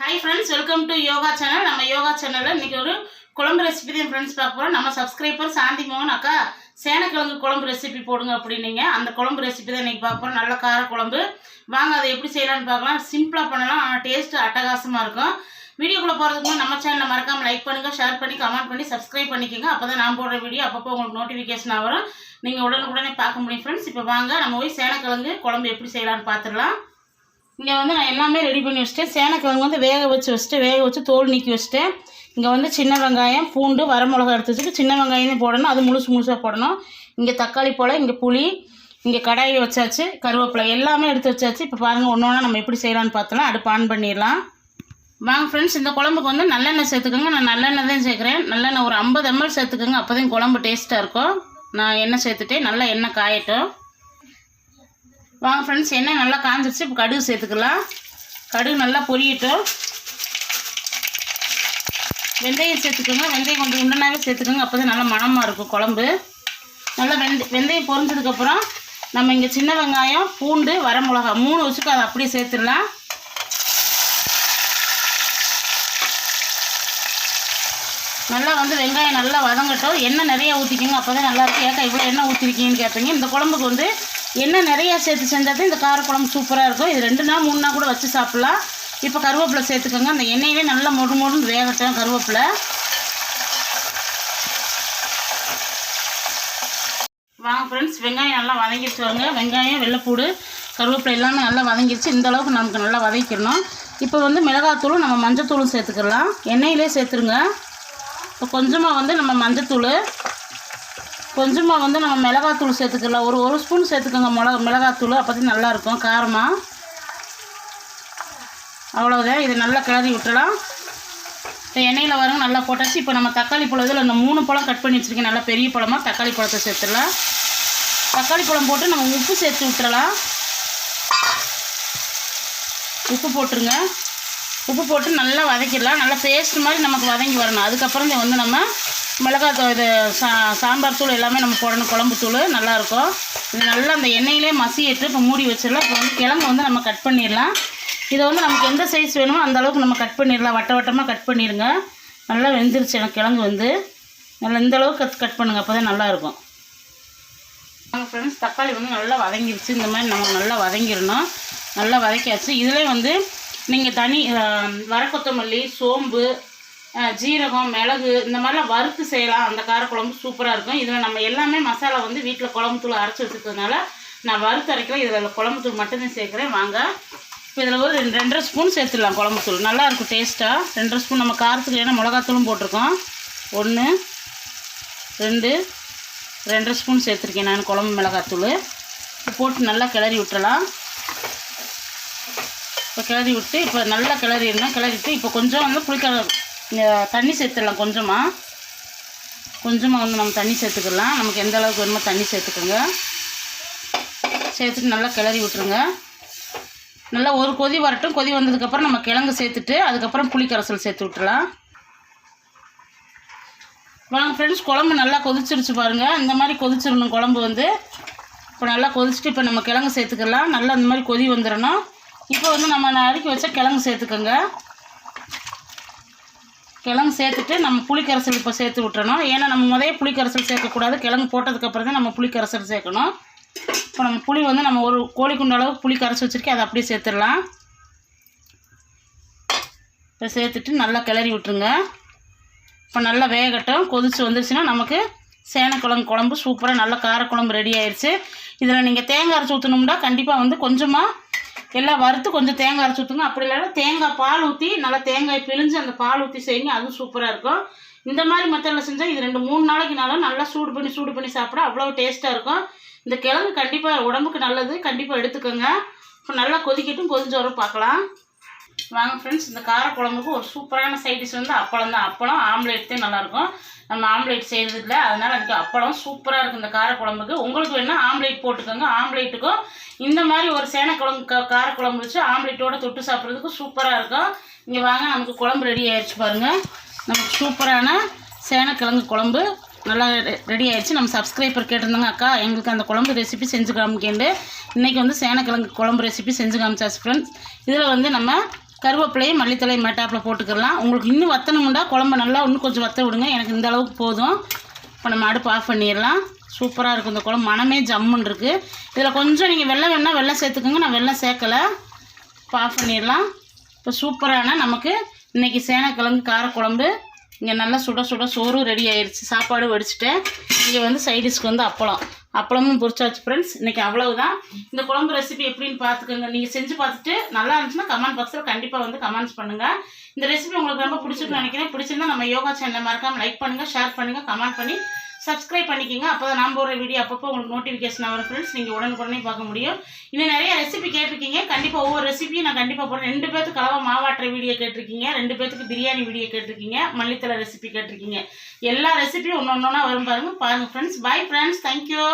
Hi friends welcome to yoga channel நம்ம யோகா சேனலில் இன்றைக்கி ஒரு குழம்பு ரெசிபி தான் ஃப்ரெண்ட்ஸ் பார்க்க போகிறோம் நம்ம சப்ஸ்கிரைபர் சாந்தி மோகன் அக்கா சேனக்கிழங்கு குழம்பு ரெசிபி போடுங்க அப்படின்னீங்க. அந்த குழம்பு ரெசிபி தான் இன்றைக்கி பார்க்க போகிறோம் நல்ல கார குழம்பு. வாங்க அதை எப்படி செய்யலாம்னு பார்க்கலாம். சிம்பிளாக பண்ணலாம். ஆனால் டேஸ்ட்டு அட்டகாசமாக இருக்கும். வீடியோக்குள்ளே போகிறதுக்கு நம்ம சேனலை மறக்காமல் லைக் பண்ணுங்கள் ஷேர் பண்ணி கமெண்ட் பண்ணி சப்ஸ்கிரைப் பண்ணிக்கோங்க. அப்போ தான் நான் போடுற வீடியோ அப்பப்போ உங்களுக்கு நோட்டிஃபிகேஷன் வரும். நீங்கள் உடனுக்குடனே பார்க்க முடியும் ஃப்ரெண்ட்ஸ் இப்போ வாங்க நம்ம போய் சேனக்கிழங்கு குழம்பு எப்படி செய்யலாம்னு பார்த்துடலாம். இங்கே வந்து நான் எல்லாமே ரெடி பண்ணி வச்சுட்டேன். சேனக்கிழங்கு வந்து வேக வச்சு வச்சுட்டு வேக வச்சு தோல் நீக்கி வச்சுட்டேன். இங்கே வந்து சின்ன வெங்காயம் பூண்டு வரமிளகா எடுத்து வச்சுட்டு சின்ன வெங்காயம் போடணும். அது முழுசு முழுசாக போடணும். இங்கே தக்காளி போல் இங்கே புளி இங்கே கடாயில் வச்சாச்சு கருவேப்பிலை எல்லாமே எடுத்து வச்சாச்சு. இப்போ பாருங்கள் ஒன்று ஒன்றா நம்ம எப்படி செய்யலாம்னு பார்த்தலாம் அடுப்பு ஆன் பண்ணிடலாம். வாங்க ஃப்ரெண்ட்ஸ் இந்த குழம்புக்கு வந்து நல்லெண்ணெய் சேர்த்துக்கோங்க. நான் நல்லெண்ணெய் தான் சேர்க்குறேன். நல்லெண்ணெய் ஒரு ஐம்பது எம்எல் சேர்த்துக்கோங்க. அப்போ தான் குழம்பு டேஸ்ட்டாக இருக்கும். நான் எண்ணெய் சேர்த்துட்டேன். நல்லா எண்ணெய் காயட்டும். வாங்க ஃப்ரெண்ட்ஸ் எண்ணெய் நல்லா காஞ்சிருச்சு. இப்போ கடுகு சேர்த்துக்கலாம். கடுகு நல்லா பொரியட்டும். வெந்தயம் சேர்த்துக்கோங்க. வெந்தயம் கொஞ்சம் உண்டனாவே சேர்த்துக்கோங்க. அப்போ தான் நல்லா மணமாக இருக்கும் குழம்பு. நல்லா வெந்த வெந்தயம் பொரிஞ்சதுக்கப்புறம் நம்ம இங்கே சின்ன வெங்காயம் பூண்டு வரமிளகா மூணு வச்சுக்கு அதை அப்படியே சேர்த்துடலாம். நல்லா வந்து வெங்காயம் நல்லா வதங்கட்டும். எண்ணெய் நிறைய ஊற்றிக்கோங்க அப்போ தான் நல்லாயிருக்கும் ஏக்கா இவ்வளோ எண்ணெய் ஊற்றிருக்கீங்கன்னு கேட்பீங்க இந்த குழம்புக்கு வந்து எண்ணெய் நிறையா சேர்த்து செஞ்சால் தான் இந்த காரக்குழம்பு சூப்பராக இருக்கும். இது ரெண்டு நாள் மூணு நாள் கூட வச்சு சாப்பிட்லாம். இப்போ கருவேப்பிலை சேர்த்துக்கோங்க. அந்த எண்ணெயிலே நல்லா மொறு மொறுன்னு வேகட்டும் கருவேப்பிலை. வாங்க ஃப்ரெண்ட்ஸ் வெங்காயம் நல்லா வதங்கிடுச்சு வாங்க வெங்காயம் வெள்ளைப்பூடு கருவேப்பிலை எல்லாமே நல்லா வதங்கிடுச்சு. இந்த அளவுக்கு நமக்கு நல்லா வதக்கிடணும். இப்போ வந்து மிளகாத்தூளும் நம்ம மஞ்சத்தூளும் சேர்த்துக்கலாம். எண்ணெயிலே சேர்த்துருங்க. இப்போ கொஞ்சமாக வந்து நம்ம மஞ்சத்தூள் கொஞ்சமாக வந்து நம்ம மிளகாத்தூள் சேர்த்துக்கலாம். ஒரு ஒரு ஸ்பூன் சேர்த்துக்கோங்க மிளகா மிளகாத்தூள். அப்போதான் நல்லாயிருக்கும் காரமாக அவ்வளோதான் இது நல்லா கிளறி விட்டுலாம் இப்போ எண்ணெயில் வரங்க நல்லா போட்டாச்சு இப்போ நம்ம தக்காளி பழம் இதில் இந்த மூணு பழம் கட் பண்ணி வச்சுருக்கேன். நல்லா பெரிய பழமாக தக்காளி பழத்தை சேர்த்துடலாம். தக்காளி பழம் போட்டு நம்ம உப்பு சேர்த்து விட்டுறலாம் உப்பு போட்டுருங்க. உப்பு போட்டு நல்லா வதக்கிடலாம். நல்லா பேஸ்ட் மாதிரி நமக்கு வதங்கி வரணும். அதுக்கப்புறம் வந்து நம்ம மிளகாய் தூள் இது சா சாம்பார் தூள் எல்லாமே நம்ம போடணும். குழம்பு தூள் நல்லாயிருக்கும். இது நல்லா அந்த எண்ணெயிலே மசிட்டு இப்போ மூடி வச்சிடலாம். இப்போ வந்து கிழங்கு வந்து நம்ம கட் பண்ணிடலாம். இதை வந்து நமக்கு எந்த சைஸ் வேணுமோ அந்த அளவுக்கு நம்ம கட் பண்ணிடலாம். வட்ட வட்டமாக கட் பண்ணிடுங்க. நல்லா வெந்துருச்சு எனக்கு கிழங்கு வந்து. நல்லா இந்த அளவுக்கு கட் கட் பண்ணுங்கள் அப்போ தான் நல்லாயிருக்கும். நாங்கள் ஃப்ரெண்ட்ஸ் தக்காளி வந்து நல்லா வதங்கிருச்சு. இந்த மாதிரி நம்ம நல்லா வதங்கிடணும். நல்லா வதக்கியாச்சு. இதில் வந்து நீங்கள் தனி வர கொத்தமல்லி சோம்பு ஜீரகம் மிளகு இந்த மாதிரிலாம் வறுத்து செய்யலாம். அந்த காரக்குழம்பு சூப்பராக இருக்கும். இதில் நம்ம எல்லாமே மசாலா வந்து வீட்டில் குழம்பு தூள் அரைச்சி வச்சுருக்கிறதுனால நான் வறுத்து அரைக்கிறேன். இதில் குழம்பு தூள் மட்டும்தான் சேர்க்குறேன். வாங்க. இப்போ இதில் ஒரு ரெண்டு ரெண்டரை ஸ்பூன் சேர்த்துடலாம் குழம்பு தூள். நல்லா இருக்கும் டேஸ்ட்டாக ரெண்டரை ஸ்பூன் நம்ம காரத்துக்கு ஏன்னா மிளகாத்தூளும் போட்டிருக்கோம். ஒன்று ரெண்டு ரெண்டரை ஸ்பூன் சேர்த்துருக்கேன் நான் குழம்பு மிளகாத்தூள். போட்டு நல்லா கிளறி விட்டுறலாம். இப்போ கிளறி விட்டு இப்போ நல்லா கிளறிடணும். கிளறிட்டு இப்போ கொஞ்சம் வந்து புளிக்கலர் தண்ணி சேர்த்துடலாம் கொஞ்சமாக கொஞ்சமாக வந்து நம்ம தண்ணி சேர்த்துக்கலாம். நமக்கு எந்த அளவுக்கு வேணுமோ தண்ணி சேர்த்துக்கோங்க. சேர்த்துட்டு நல்லா கிளறி விட்டுருங்க. நல்லா ஒரு கொதி வரட்டும். கொதி வந்ததுக்கப்புறம் நம்ம கிழங்கு சேர்த்துட்டு அதுக்கப்புறம் புளிக்கரசல் சேர்த்து விட்டுலாம் வாங்க ஃப்ரெண்ட்ஸ் குழம்பு நல்லா கொதிச்சிருச்சு பாருங்கள் இந்த மாதிரி கொதிச்சிடணும் குழம்பு வந்து. இப்போ நல்லா கொதிச்சுட்டு இப்போ நம்ம கிழங்கு சேர்த்துக்கலாம். நல்லா இந்த மாதிரி கொதி வந்துடணும். இப்போ வந்து நம்ம நறுக்கி வச்சா கிழங்கு சேர்த்துக்கோங்க. கிழங்கு சேர்த்துட்டு நம்ம புளிக்கரைசல் இப்போ சேர்த்து விட்டுறணும். ஏன்னா நம்ம முதல்ல புளிக்கரைசல் சேர்க்கக்கூடாது. கிழங்கு போட்டதுக்கப்புறம் தான் நம்ம புளிக்கரைசல் சேர்க்கணும். இப்போ நம்ம புளி வந்து நம்ம ஒரு கோழி குண்டு அளவுக்கு புளி கரைச்சி வச்சுருக்கேன். அதை அப்படியே சேர்த்துடலாம். இப்போ சேர்த்துட்டு நல்லா கிளறி விட்டுருங்க. இப்போ நல்லா வேகட்டும். கொதிச்சு வந்துருச்சுன்னா நமக்கு சேனக்குழம்பு குழம்பு சூப்பராக நல்லா காரக்குழம்பு ரெடி ஆயிடுச்சு இதில் நீங்கள் தேங்காய் அரைச்சி ஊற்றணும்னா கண்டிப்பாக வந்து கொஞ்சமாக எல்லாம் வறுத்து கொஞ்சம் தேங்காய் அரைச்சி ஊற்றுங்க அப்படி இல்லைன்னா தேங்காய் பால் ஊற்றி நல்லா தேங்காய் பிழிஞ்சு அந்த பால் ஊற்றி செய்யுங்க. அதுவும் சூப்பராக இருக்கும். இந்த மாதிரி மெத்தடில் செஞ்சால் இது ரெண்டு மூணு நாளைக்குனாலும் நல்லா சூடு பண்ணி சூடு பண்ணி சாப்பிட அவ்வளோ டேஸ்ட்டாக இருக்கும். இந்த கிழங்கு கண்டிப்பாக உடம்புக்கு நல்லது. கண்டிப்பாக எடுத்துக்கோங்க. இப்போ நல்லா கொதிக்கட்டும் கொதிஞ்ச பார்க்கலாம். வாங்க ஃப்ரெண்ட்ஸ் இந்த காரக்குழம்புக்கு ஒரு சூப்பரான சைடிஷ் வந்து அப்பளம் தான். அப்பளம் ஆம்லேட் தான் நல்லாயிருக்கும். நம்ம ஆம்லேட் செய்கிறது இல்லை. அதனால் எனக்கு அப்பளம் சூப்பராக இருக்குது இந்த காரக்குழம்புக்கு. உங்களுக்கு வேணால் ஆம்லேட் போட்டுக்கோங்க. ஆம்லேட்டுக்கும் இந்த மாதிரி ஒரு சேனக்குழம்பு கார காரக்குழம்பு வச்சு ஆம்லேட்டோட தொட்டு சாப்பிட்றதுக்கு சூப்பராக இருக்கும். இங்கே வாங்க நமக்கு குழம்பு ரெடி ஆயிடுச்சு பாருங்கள் நமக்கு சூப்பரான சேனக்கிழங்கு குழம்பு நல்லா ரெடி ஆயிடுச்சு நம்ம சப்ஸ்கிரைபர் கேட்டிருந்தாங்க அக்கா எங்களுக்கு அந்த குழம்பு ரெசிபி செஞ்சு காமிக்கேண்டு இன்றைக்கி வந்து சேனக்கிழங்கு குழம்பு ரெசிபி செஞ்சு காமிச்சாச்சு ஃப்ரெண்ட்ஸ் இதில் வந்து நம்ம கருவேப்பிலையும் மல்லித்தலையும் மேட்டாப்பில் போட்டுக்கலாம். உங்களுக்கு இன்னும் வத்தணும்டா குழம்பு நல்லா இன்னும் கொஞ்சம் வத்த விடுங்க. எனக்கு இந்த அளவுக்கு போதும். இப்போ நம்ம அடுப்பு ஆஃப் பண்ணிடலாம். சூப்பராக இருக்கும் இந்த குழம்பு. மனமே ஜம்முன்னு இருக்குது இதில் கொஞ்சம் நீங்கள் வெள்ளம் வேணால் வெள்ளம் சேர்த்துக்கோங்க. நான் வெள்ளம் சேர்க்கலை. இப்போ ஆஃப் பண்ணிடலாம். இப்போ சூப்பரான நமக்கு இன்றைக்கி சேனக்கிழங்கு காரக்குழம்பு இங்கே நல்லா சுட சுட சோறும் ரெடி ஆயிடுச்சு சாப்பாடு வடிச்சிட்டேன். இங்கே வந்து சைடிஷ்க்கு வந்து அப்பளம். அப்பளமும் பொரிச்சாச்சு ஃப்ரெண்ட்ஸ் இன்றைக்கி அவ்வளவுதான். இந்த குழம்பு ரெசிபி எப்படின்னு பார்த்துக்கோங்க நீங்கள் செஞ்சு பார்த்துட்டு நல்லா இருந்துச்சுன்னா கமெண்ட் பாக்ஸில் கண்டிப்பாக வந்து கமெண்ட்ஸ் பண்ணுங்கள் இந்த ரெசிபி உங்களுக்கு ரொம்ப பிடிச்சிருக்குன்னு நினைக்கிறேன். பிடிச்சிருந்தா நம்ம யோகா சேனலை மறக்காமல் லைக் பண்ணுங்கள் ஷேர் பண்ணுங்கள் கமெண்ட் பண்ணி சப்ஸ்கிரைப் பண்ணிக்கோங்க. அப்போ தான் நான் போடுற வீடியோ அப்பப்போ உங்களுக்கு நோட்டிஃபிகேஷன் வரும் ஃப்ரெண்ட்ஸ் நீங்கள் உடனுக்குடனே பார்க்க முடியும். இன்னும் நிறைய ரெசிபி கேட்டிருக்கீங்க. கண்டிப்பாக ஒவ்வொரு ரெசிபியும் நான் கண்டிப்பாக போடுறேன். ரெண்டு பேத்துக்கு கலவை மாவாட்டுற வீடியோ கேட்டிருக்கீங்க. ரெண்டு பேத்துக்கு பிரியாணி வீடியோ கேட்டிருக்கீங்க. மல்லித்தலை ரெசிபி கேட்டிருக்கீங்க. எல்லா ரெசிபியும் ஒன்று ஒன்றா வரும் பாருங்கள் பாருங்கள் ஃப்ரெண்ட்ஸ் பை ஃப்ரெண்ட்ஸ் தேங்க்யூ